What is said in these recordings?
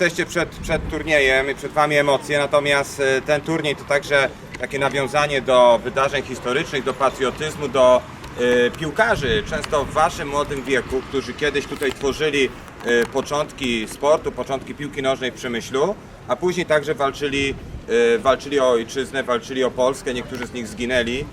Jesteście przed, przed turniejem i przed Wami emocje, natomiast e, ten turniej to także takie nawiązanie do wydarzeń historycznych, do patriotyzmu, do e, piłkarzy, często w Waszym młodym wieku, którzy kiedyś tutaj tworzyli e, początki sportu, początki piłki nożnej w Przemyślu, a później także walczyli, e, walczyli o ojczyznę, walczyli o Polskę, niektórzy z nich zginęli, e,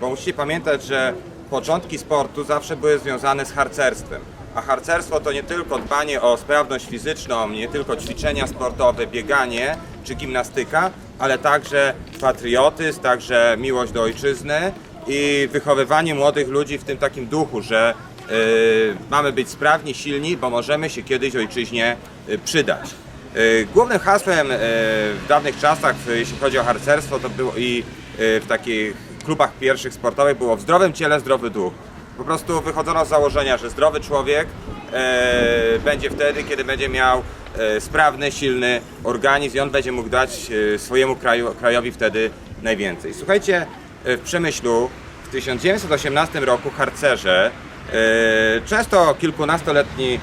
bo musicie pamiętać, że początki sportu zawsze były związane z harcerstwem. A harcerstwo to nie tylko dbanie o sprawność fizyczną, nie tylko ćwiczenia sportowe, bieganie czy gimnastyka, ale także patriotyzm, także miłość do ojczyzny i wychowywanie młodych ludzi w tym takim duchu, że y, mamy być sprawni, silni, bo możemy się kiedyś ojczyźnie y, przydać. Y, Głównym hasłem y, w dawnych czasach, jeśli chodzi o harcerstwo, to było i w takich klubach pierwszych sportowych było w zdrowym ciele zdrowy duch. Po prostu wychodzono z założenia, że zdrowy człowiek e, będzie wtedy, kiedy będzie miał e, sprawny, silny organizm i on będzie mógł dać e, swojemu kraju, krajowi wtedy najwięcej. Słuchajcie, e, w Przemyślu w 1918 roku harcerze, e, często kilkunastoletni e,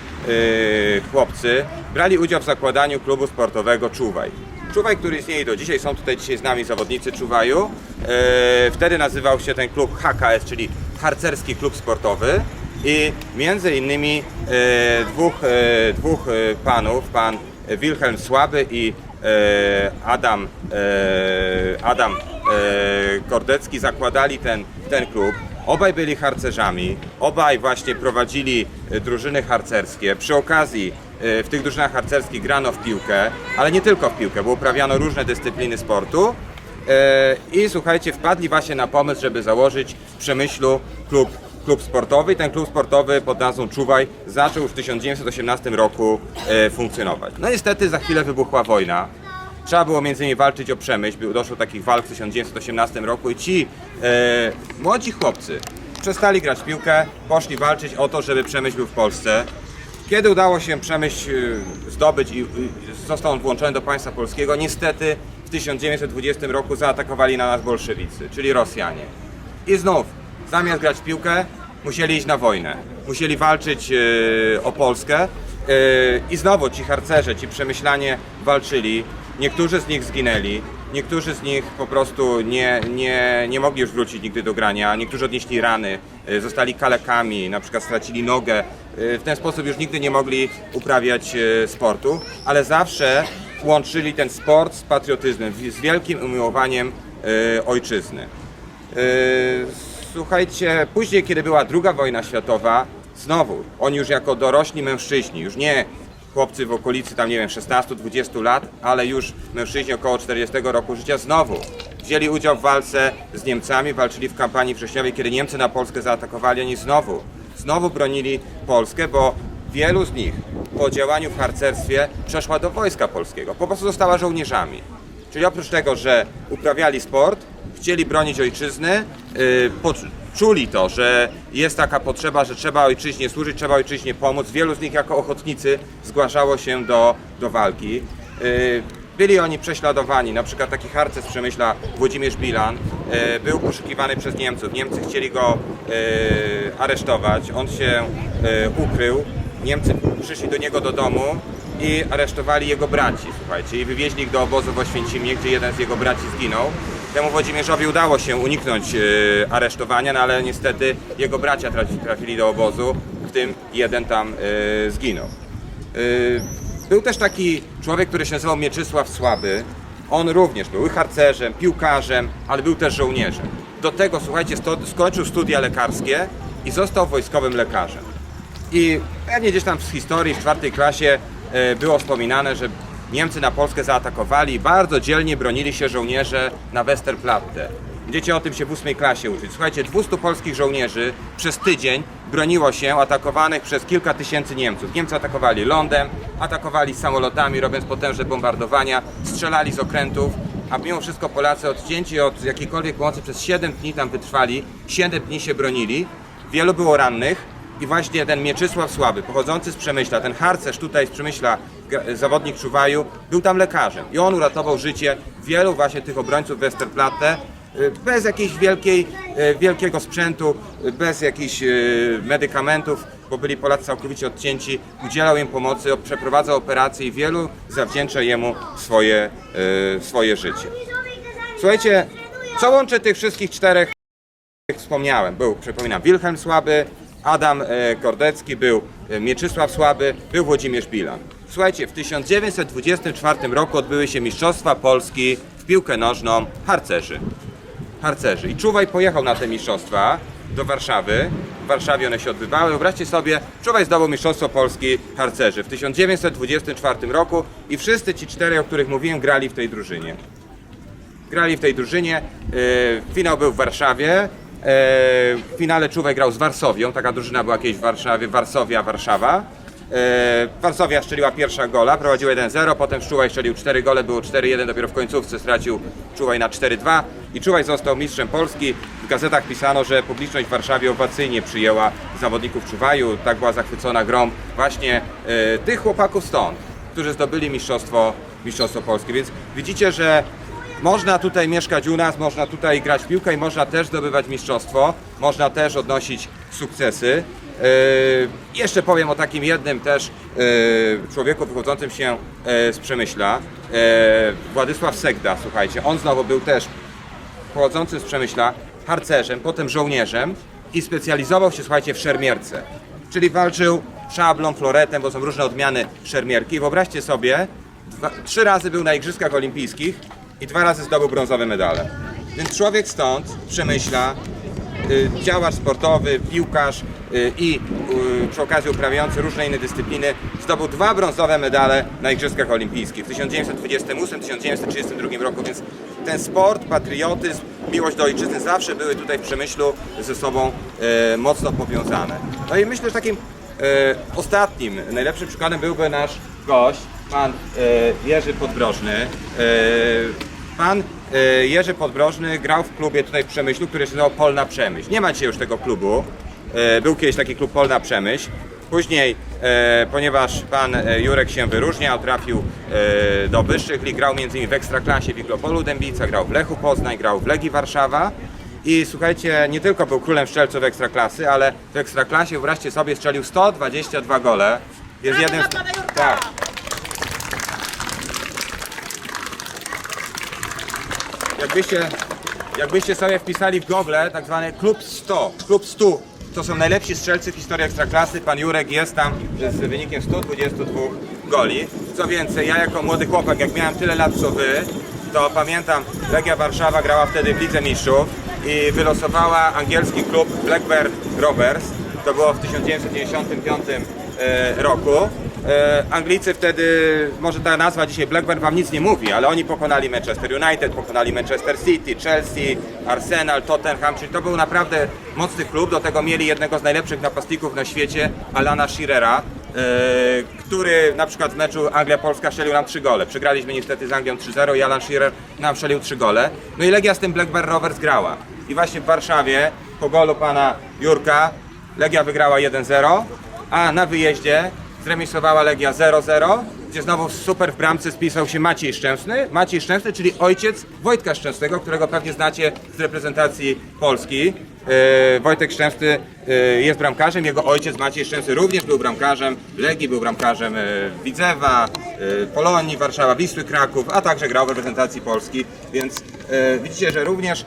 chłopcy, brali udział w zakładaniu klubu sportowego Czuwaj. Czuwaj, który istnieje do dzisiaj, są tutaj dzisiaj z nami zawodnicy Czuwaju. E, wtedy nazywał się ten klub HKS, czyli Harcerski Klub Sportowy. I między innymi e, dwóch, e, dwóch e, panów, pan Wilhelm Słaby i Adam, Adam Kordecki zakładali ten, ten klub. Obaj byli harcerzami, obaj właśnie prowadzili drużyny harcerskie. Przy okazji w tych drużynach harcerskich grano w piłkę, ale nie tylko w piłkę, bo uprawiano różne dyscypliny sportu. E, I słuchajcie, wpadli właśnie na pomysł, żeby założyć w Przemyślu klub, klub sportowy. I ten klub sportowy pod nazwą Czuwaj zaczął już w 1918 roku e, funkcjonować. No niestety za chwilę wybuchła wojna. Trzeba było między innymi walczyć o Przemyśl, doszło do takich walk w 1918 roku i ci e, młodzi chłopcy przestali grać piłkę, poszli walczyć o to, żeby Przemyśl był w Polsce. Kiedy udało się Przemyśl y, zdobyć i y, został on włączony do państwa polskiego, niestety w 1920 roku zaatakowali na nas bolszewicy, czyli Rosjanie. I znów, zamiast grać w piłkę, musieli iść na wojnę. Musieli walczyć y, o Polskę. y, I znowu ci harcerze, ci przemyślanie walczyli. Niektórzy z nich zginęli, niektórzy z nich po prostu nie, nie, nie mogli już wrócić nigdy do grania, niektórzy odnieśli rany, y, zostali kalekami, na przykład stracili nogę. Y, W ten sposób już nigdy nie mogli uprawiać y, sportu, ale zawsze łączyli ten sport z patriotyzmem, z wielkim umiłowaniem y, ojczyzny. Yy, Słuchajcie, później, kiedy była druga wojna światowa, znowu, oni już jako dorośli mężczyźni, już nie chłopcy w okolicy tam, nie wiem, 16-20 lat, ale już mężczyźni około 40 roku życia, znowu wzięli udział w walce z Niemcami, walczyli w kampanii wrześniowej, kiedy Niemcy na Polskę zaatakowali, oni znowu, znowu bronili Polskę, bo wielu z nich po działaniu w harcerstwie przeszła do wojska polskiego, po prostu została żołnierzami. Czyli oprócz tego, że uprawiali sport, chcieli bronić ojczyzny, yy, czuli to, że jest taka potrzeba, że trzeba ojczyźnie służyć, trzeba ojczyźnie pomóc. Wielu z nich jako ochotnicy zgłaszało się do, do walki. Yy, byli oni prześladowani, na przykład taki harcerz z Przemyśla Włodzimierz Bilan yy, był poszukiwany przez Niemców. Niemcy chcieli go yy, aresztować, on się yy, ukrył. Niemcy przyszli do niego do domu i aresztowali jego braci, słuchajcie, i wywieźli ich do obozu w Oświęcimie, gdzie jeden z jego braci zginął. Temu Włodzimierzowi udało się uniknąć e, aresztowania, no ale niestety jego bracia trafi- trafili do obozu, w tym jeden tam e, zginął. E, Był też taki człowiek, który się nazywał Mieczysław Słaby. On również był harcerzem, piłkarzem, ale był też żołnierzem. Do tego, słuchajcie, skończył studia lekarskie i został wojskowym lekarzem. I pewnie gdzieś tam z historii w czwartej klasie e, było wspominane, że Niemcy na Polskę zaatakowali bardzo dzielnie bronili się żołnierze na Westerplatte. Będziecie o tym się w ósmej klasie uczyć. Słuchajcie, 200 polskich żołnierzy przez tydzień broniło się atakowanych przez kilka tysięcy Niemców. Niemcy atakowali lądem, atakowali samolotami, robiąc potężne bombardowania, strzelali z okrętów, a mimo wszystko Polacy odcięci od jakiejkolwiek pomocy przez 7 dni tam wytrwali, 7 dni się bronili, wielu było rannych, i właśnie ten Mieczysław Słaby, pochodzący z Przemyśla, ten harcerz tutaj z Przemyśla, zawodnik Czuwaju, był tam lekarzem. I on uratował życie wielu właśnie tych obrońców Westerplatte y, bez jakiejś wielkiej, y, wielkiego sprzętu, y, bez jakichś medykamentów, bo byli Polacy całkowicie odcięci, udzielał im pomocy, przeprowadzał operacje i wielu zawdzięcza jemu swoje, swoje życie. Słuchajcie, co łączy tych wszystkich czterech, jak wspomniałem, był, przypominam, Wilhelm Słaby, Adam e, Kordecki, był e, Mieczysław Słaby, był Włodzimierz Bilan. Słuchajcie, w 1924 roku odbyły się Mistrzostwa Polski w piłkę nożną harcerzy. Harcerzy. I Czuwaj pojechał na te mistrzostwa do Warszawy. W Warszawie one się odbywały. Wyobraźcie sobie, Czuwaj zdobył Mistrzostwo Polski harcerzy w 1924 roku i wszyscy ci cztery, o których mówiłem, grali w tej drużynie grali w tej drużynie. E, Finał był w Warszawie. E, W finale Czuwaj grał z Warsowią. Taka drużyna była kiedyś w Warszawie. Warszawia, Warszawa. E, Warszawia strzeliła pierwsza gola, prowadził 1-0, potem Czuwaj strzelił 4 gole, było 4-1, dopiero w końcówce stracił Czuwaj na 4-2 i Czuwaj został mistrzem Polski. W gazetach pisano, że publiczność w Warszawie owacyjnie przyjęła zawodników Czuwaju, tak była zachwycona grą właśnie e, tych chłopaków stąd, którzy zdobyli mistrzostwo, mistrzostwo Polskie. Więc widzicie, że można tutaj mieszkać u nas, można tutaj grać w piłkę i można też zdobywać mistrzostwo, można też odnosić sukcesy. Yy, jeszcze powiem o takim jednym też yy, człowieku wychodzącym się yy, z Przemyśla, Władysław Segda, słuchajcie, on znowu był też pochodzącym z Przemyśla, harcerzem, potem żołnierzem i specjalizował się, słuchajcie, w szermierce. Czyli walczył szablą, floretem, bo są różne odmiany szermierki. Wyobraźcie sobie, dwa, trzy razy był na Igrzyskach Olimpijskich i dwa razy zdobył brązowe medale. Więc człowiek stąd, Przemyśla, y, działacz sportowy, piłkarz y, i y, przy okazji uprawiający różne inne dyscypliny, zdobył dwa brązowe medale na Igrzyskach Olimpijskich w 1928-1932 roku, więc ten sport, patriotyzm, miłość do ojczyzny zawsze były tutaj w Przemyślu ze sobą mocno powiązane. No i myślę, że takim ostatnim, najlepszym przykładem byłby nasz gość, pan e, Jerzy Podbrożny. E, Pan e, Jerzy Podbrożny grał w klubie tutaj w Przemyślu, który się nazywał Polna Przemyśl. Nie ma dzisiaj już tego klubu. Był kiedyś taki klub Polna Przemyśl. Później, ponieważ pan Jurek się wyróżniał, trafił do wyższych lig, grał m.in. w Ekstraklasie w Iglopolu Dębica, grał w Lechu Poznań, grał w Legii Warszawa. I słuchajcie, nie tylko był królem strzelców Ekstraklasy, ale w Ekstraklasie, wyobraźcie sobie, strzelił 122 gole. Jest jednym z... Tak. Jakbyście, jakbyście sobie wpisali w Google tak zwany klub 100, klub 100, to są najlepsi strzelcy w historii Ekstraklasy. Pan Jurek jest tam z wynikiem 122 goli. Co więcej, ja jako młody chłopak, jak miałem tyle lat co wy, to pamiętam, Legia Warszawa grała wtedy w Lidze Mistrzów i wylosowała angielski klub Blackburn Rovers. To było w 1995 e, roku. E, Anglicy wtedy, może ta nazwa dzisiaj Blackburn wam nic nie mówi, ale oni pokonali Manchester United, pokonali Manchester City, Chelsea, Arsenal, Tottenham, czyli to był naprawdę mocny klub. Do tego mieli jednego z najlepszych napastników na świecie, Alana Shearera, e, który na przykład w meczu Anglia-Polska strzelił nam 3 gole. Przegraliśmy niestety z Anglią 3-0 i Alan Shearer nam strzelił 3 gole. No i Legia z tym Blackburn Rovers grała. I właśnie w Warszawie po golu pana Jurka Legia wygrała 1-0, a na wyjeździe zremisowała Legia 0-0, gdzie znowu super w bramce spisał się Maciej Szczęsny. Maciej Szczęsny, czyli ojciec Wojtka Szczęsnego, którego pewnie znacie z reprezentacji Polski. E, Wojtek Szczęsny e, jest bramkarzem, jego ojciec Maciej Szczęsny również był bramkarzem Legii, był bramkarzem e, Widzewa, e, Polonii, Warszawa, Wisły, Kraków, a także grał w reprezentacji Polski, więc e, widzicie, że również e,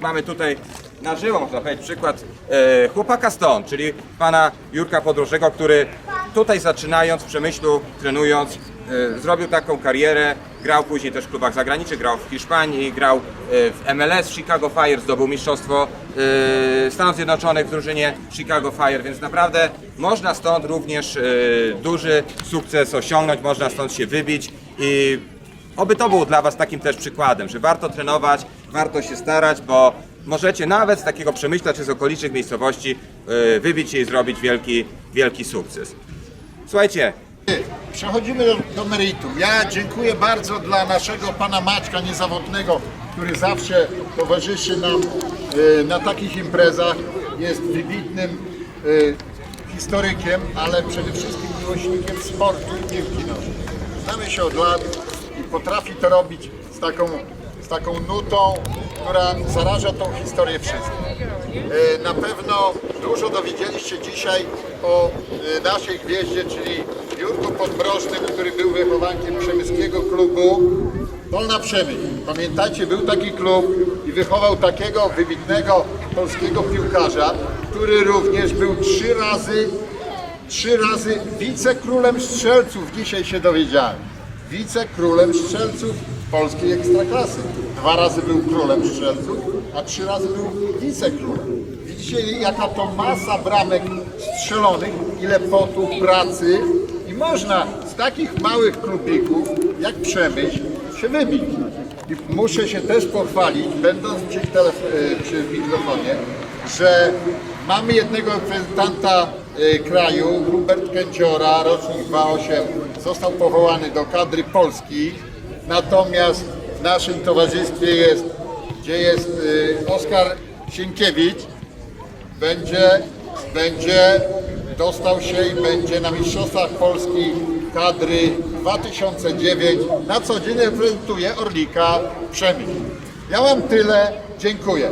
mamy tutaj na żywo, można powiedzieć, przykład e, chłopaka stąd, czyli pana Jurka Podróżnego, który tutaj zaczynając w Przemyślu, trenując, e, zrobił taką karierę, grał później też w klubach zagranicznych, grał w Hiszpanii, grał e, w MLS Chicago Fire, zdobył mistrzostwo e, Stanów Zjednoczonych w drużynie Chicago Fire, więc naprawdę można stąd również e, duży sukces osiągnąć, można stąd się wybić i Oby to było dla Was takim też przykładem, że warto trenować, warto się starać, bo możecie nawet z takiego przemyśla czy z okolicznych miejscowości yy, wybić się i zrobić wielki, wielki sukces. Słuchajcie, Przechodzimy do, do meritum. Ja dziękuję bardzo dla naszego pana Maćka niezawodnego, który zawsze towarzyszy nam e, na takich imprezach. Jest wybitnym historykiem, ale przede wszystkim miłośnikiem sportu i piłki nożnej. Znamy się od lat i potrafi to robić z taką, z taką nutą, która zaraża tą historię wszystkich. E, Na pewno dużo dowiedzieliście dzisiaj o e, naszej gwieździe, czyli Jurku Podbrożnym, który był wychowankiem przemyskiego klubu Dolna Przemyśl. Pamiętajcie, był taki klub i wychował takiego wybitnego polskiego piłkarza, który również był trzy razy trzy razy wicekrólem strzelców, dzisiaj się dowiedziałem. Wicekrólem strzelców polskiej ekstraklasy. Dwa razy był królem strzelców, a trzy razy był wicekrólem. Widzicie, jaka to masa bramek strzelonych, ile potu, pracy i można z takich małych klubików, jak Przemyśl, się wybić. I muszę się też pochwalić, będąc przy, e, przy mikrofonie, że mamy jednego reprezentanta e, kraju, Hubert Kęciora, rocznik 28, został powołany do kadry Polski, natomiast w naszym towarzystwie jest, gdzie jest e, Oskar Sienkiewicz, będzie, będzie dostał się i będzie na Mistrzostwach Polski kadry 2009. Na co dzień reprezentuje Orlika Przemysł. Ja mam tyle. Dziękuję.